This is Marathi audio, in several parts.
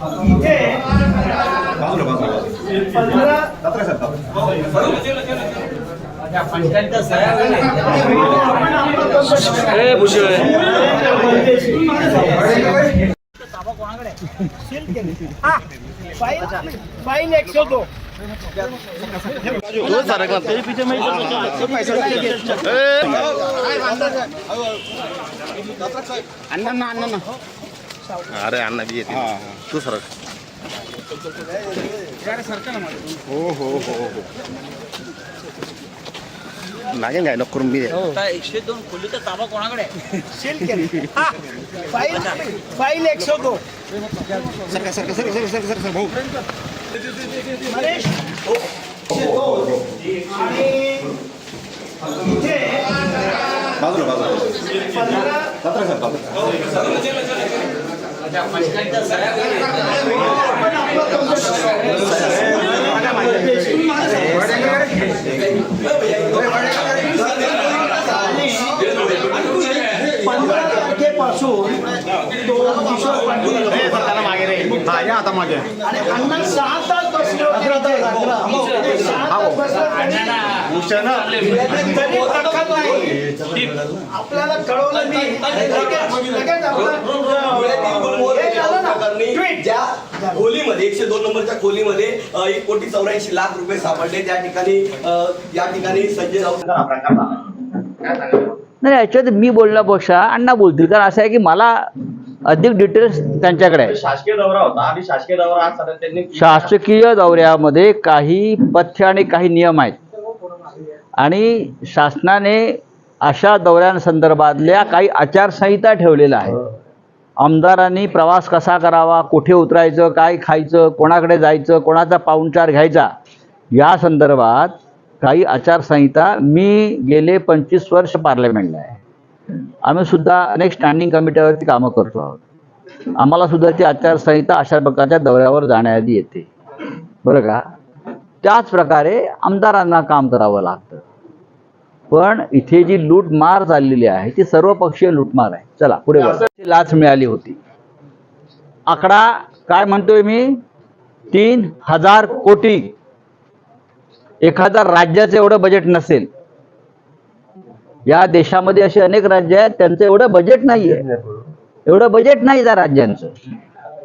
इथे बाजूला बाजूला पंधरा दात्रे साहेब आपण अंमलबजावणी सील केली. हा. फाईल फाईल एकशे दो अरे अण्णा बी येते तू सरक. हो हो हो हो. लागेल काय नको मी एकशे दोन खोलीचा ताबा कोणाकडे आहे? सील केली. हा. फाईल फाईल एकशे दो सरका सरका सरका सरका सरका सरका भाऊ. मनीष आणि इथे बाजूला बाजूला बाजूला. पंधरा तारखेपासून तो किशोर पाटील हा या आता मागे आणि अण्णा सहा तास बसले होते आपल्याला कळवलं मी लगेच हे ज्या खोलीमध्ये एकशे दोन नंबरच्या खोलीमध्ये एक कोटी चौऱ्याऐंशी लाख रुपये सापडले. त्या ठिकाणी या ठिकाणी संजय राऊत नाही याच्यात मी बोलण्यापेक्षा अण्णा बोलतील. कारण असं आहे की मला अधिक डिटेल्स त्यांच्याकडे आहे शासकीय दौरा होता आणि शासकीय दौरा आज त्यांनी शासकीय दौऱ्यामध्ये काही पथ्य आणि काही नियम आहेत. आणि शासनाने अशा दौऱ्यांसंदर्भातल्या काही आचारसंहिता ठेवलेल्या आहेत. आमदारांनी प्रवास कसा करावा कुठे उतरायचं काय खायचं कोणाकडे जायचं कोणाचा पाहुणचार घ्यायचा या संदर्भात काही आचारसंहिता मी गेले पंचवीस वर्ष पार्लमेंटला आहे. आम्ही सुद्धा अनेक स्टँडिंग कमिटीवरती कामं करतो आहोत. आम्हाला सुद्धा ती आचारसंहिता अशा प्रकारच्या दौऱ्यावर जाण्याआधी येते. बरं का? त्याच प्रकारे आमदारांना काम करावं लागतं. पण इथे जी लूटमार चाललेली आहे ती सर्वपक्षीय लूटमार आहे. चला पुढे लाच मिळाली होती. आकडा काय म्हणतोय मी? तीन हजार कोटी. एखाद्या राज्याचं एवढं बजेट नसेल. या देशामध्ये असे अनेक राज्य आहेत त्यांचं एवढं बजेट नाही आहे एवढं बजेट नाही त्या राज्यांचं.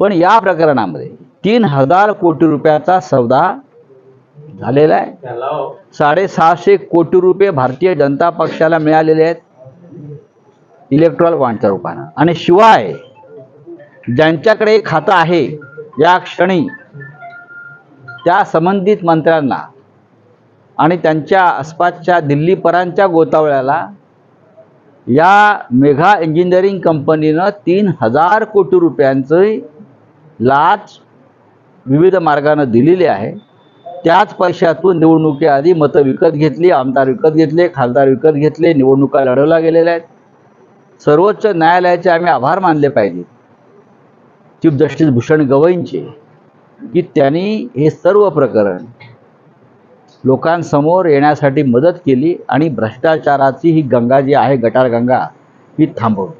पण या प्रकरणामध्ये तीन हजार कोटी रुपयाचा सौदा झालेला आहे. साडेसहाशे कोटी रुपये भारतीय जनता पक्षाला मिळालेले आहेत. इलेक्ट्रॉल बॉन्डच्या रूपानं. आणि शिवाय ज्यांच्याकडे खातं आहे या क्षणी त्या संबंधित मंत्र्यांना आणि त्यांच्या आसपासच्या दिल्लीपरांच्या गोतावळ्याला या मेघा इंजिनिअरिंग कंपनीनं तीन हजार कोटी रुपयांची लाच विविध मार्गानं दिलेली आहे. त्याच पैशातून निवडणुकीआधी मतं विकत घेतली आमदार विकत घेतले खासदार विकत घेतले निवडणुका लढवल्या गेलेल्या आहेत. सर्वोच्च न्यायालयाचे आम्ही आभार मानले पाहिजे. चीफ जस्टिस भूषण गवईंचे की त्यांनी हे सर्व प्रकरण लोकांसमोर येण्यासाठी मदत केली आणि भ्रष्टाचाराची ही गंगा जी आहे गटार गंगा ही थांबवली.